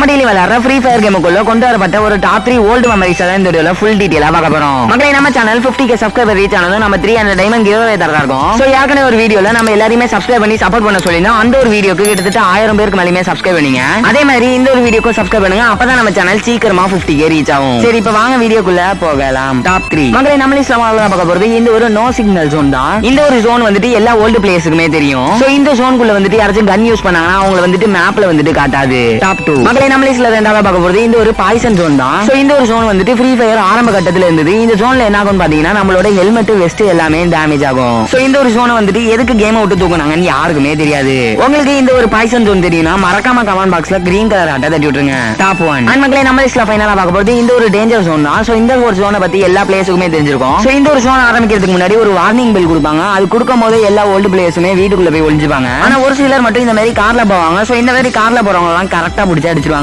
நம்ம டெய்லி விளையாடுற free fire கேமுக்குள்ள கொண்டு வரப்பட்ட ஒரு டாப் த்ரீ ஓல்டு மெமரிஸ் தான் இந்த வீடியோல ஃபுல் டீடைலா பார்க்க போறோம். மக்களே நம்ம channel 50k K subscriber reach ஆனதும் நம்ம த்ரீ ஹண்ட்ரட் டைமண்ட் கிவ்வே தரதா இருக்கும். ஸோ ஏற்கனவே ஒரு வீடியோல நம்ம எல்லாருமே சப்ஸ்கிரைப் பண்ணி சப்போர்ட் பண்ண சொல்லினா அந்த ஒரு வீடியோக்கு கிட்டத்தட்ட ஆயிரம் பேருக்கு மேலேயுமே சப்ஸ்கிரைப் பண்ணீங்க. அதே மாதிரி இந்த ஒரு வீடியோக்கும் சப்ஸ்கிரைப் பண்ணுங்க. அப்பதான் நம்ம சேனல் சீக்கிரமா 50k கே ரீச் ஆகும். சரி இப்போ வாங்க வீடியோக்குள்ள போகலாம். டாப் த்ரீ மக்களே நம்ம இஸ்லாமால பார்க்க போறது இந்த ஒரு நோ சிக்னல் ஜோன் தான். இந்த ஒரு ஜோன் வந்துட்டு எல்லா ஓல்டு பிளேஸுக்குமே தெரியும். சோ இந்த ஜோனுக்குள்ள வந்துட்டு யாராச்சும் கன் யூஸ் பண்ணாங்கன்னா அவங்களை வந்துட்டு மேப்ல வந்துட்டு காட்டாது. டாப் டூ மக்களே நம்ம லிஸ்ட்ல ரெண்டாவது பார்க்க போறது. இந்த ஒரு பாய்சன் ஜோன் தான். சோ இந்த ஒரு ஜோன் வந்துட்டு ஃப்ரீ ஃபயர் ஆரம்ப கட்டத்துல இருந்தது. இந்த ஜோன்ல என்ன ஆகும் பாத்தீங்கன்னா நம்மளோட ஹெல்மெட் வெஸ்ட் எல்லாமே டேமேஜ் ஆகும். சோ இந்த ஒரு ஜோனை வந்துட்டு எதுக்கு கேம் விட்டு தூக்குனாங்கன்னு யாருக்குமே தெரியாது. உங்களுக்கு இந்த ஒரு பாய்சன் ஜோன் தெரியும்னா மறக்காம கமெண்ட் பாக்ஸ்ல கிரீன் கலர் ஆட்டை தட்டி விட்டுருங்க. டாப் ஒன் அண்ட் மக்களே நம்ம லிஸ்ட்ல ஃபைனலா பார்க்க போறது இந்த ஒரு டேஞ்சர் ஜோன் தான். சோ இந்த ஒரு ஜோனை பத்தி எல்லா பிளேயர்ஸுக்குமே தெரிஞ்சிருக்கும். சோ இந்த ஒரு ஜோன் ஆரம்பிக்கிறதுக்கு முன்னாடி ஒரு வார்னிங் பில் கொடுப்பாங்க. அது கொடுக்கும் போது எல்லா ஓல்டு பிளேயர்ஸுமே வீட்டுக்குள்ள போய் ஒளிஞ்சுப்பாங்க. ஆனா ஒரு சிலர் மட்டும் இந்த மாதிரி கார்ல போவாங்க. சோ இந்த மாதிரி கார்ல போறவங்க எல்லாம் கரெக்டா பிடிச்சி அடிச்சிருவாங்க.